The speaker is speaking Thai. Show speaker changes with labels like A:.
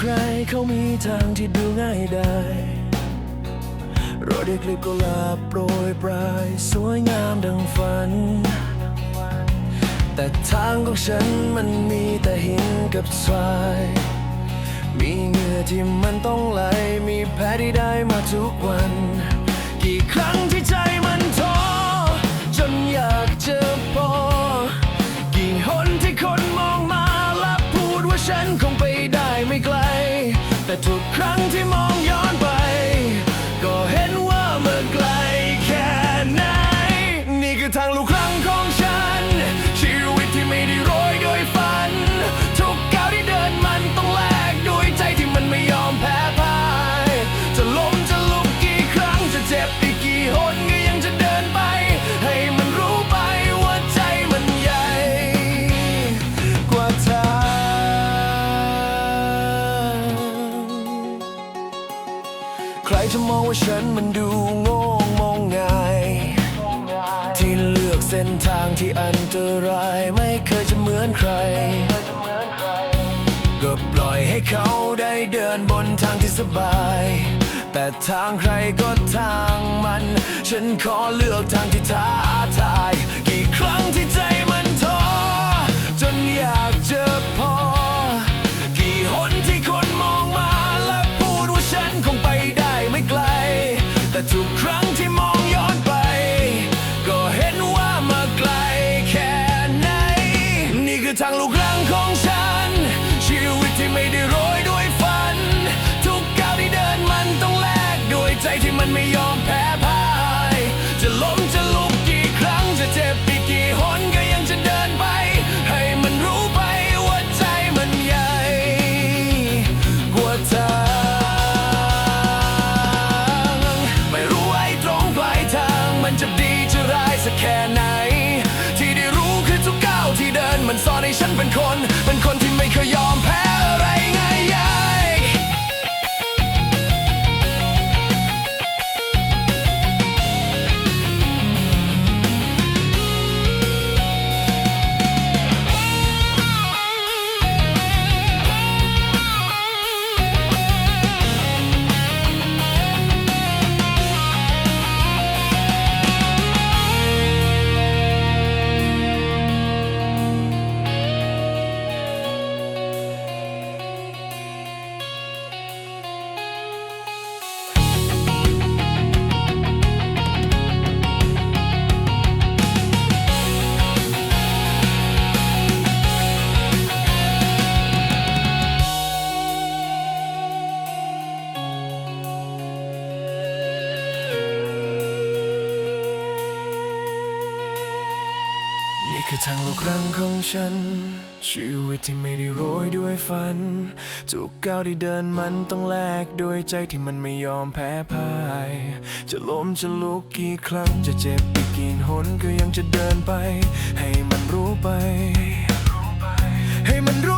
A: ใครเขามีทางที่ดูง่ายได้โรยด้วยกลีบกุหลาบโปรยปลาย สวยงามดังฝัน แต่ทางของฉันมันมีแต่หินกับทราย มีเหงื่อที่มันต้องไหล มีแผลที่ได้มาทุกวัน กี่ครั้งที่ใจมัน แต่ทุกครั้งที่มอง จะมองว่าฉันมันดูโง่มองง่ายที่เลือกเส้นทางที่อันตรายไม่เคยจะเหมือนใครก็ปล่อยให้เขาได้เดินบนทางที่สบาย แต่ทางใครก็ทางมัน ฉันขอเลือกทางที่ท้าทาย ลูกรังของฉัน มันสอนให้ฉันเป็นคน เป็นคนที่ไม่เคยยอมแพ้ คือทางโลกรังของฉัน ชีวิตที่ไม่ได้โรยด้วยฝันทุกก้าวที่เดินมันต้องแลกด้วยใจที่มันไม่ยอมแพ้พ่าย จะล้มจะลุกกี่ครั้ง จะเจ็บอีกกี่หนก็ยังจะเดินไป ให้มันรู้ไป ให้มันรู้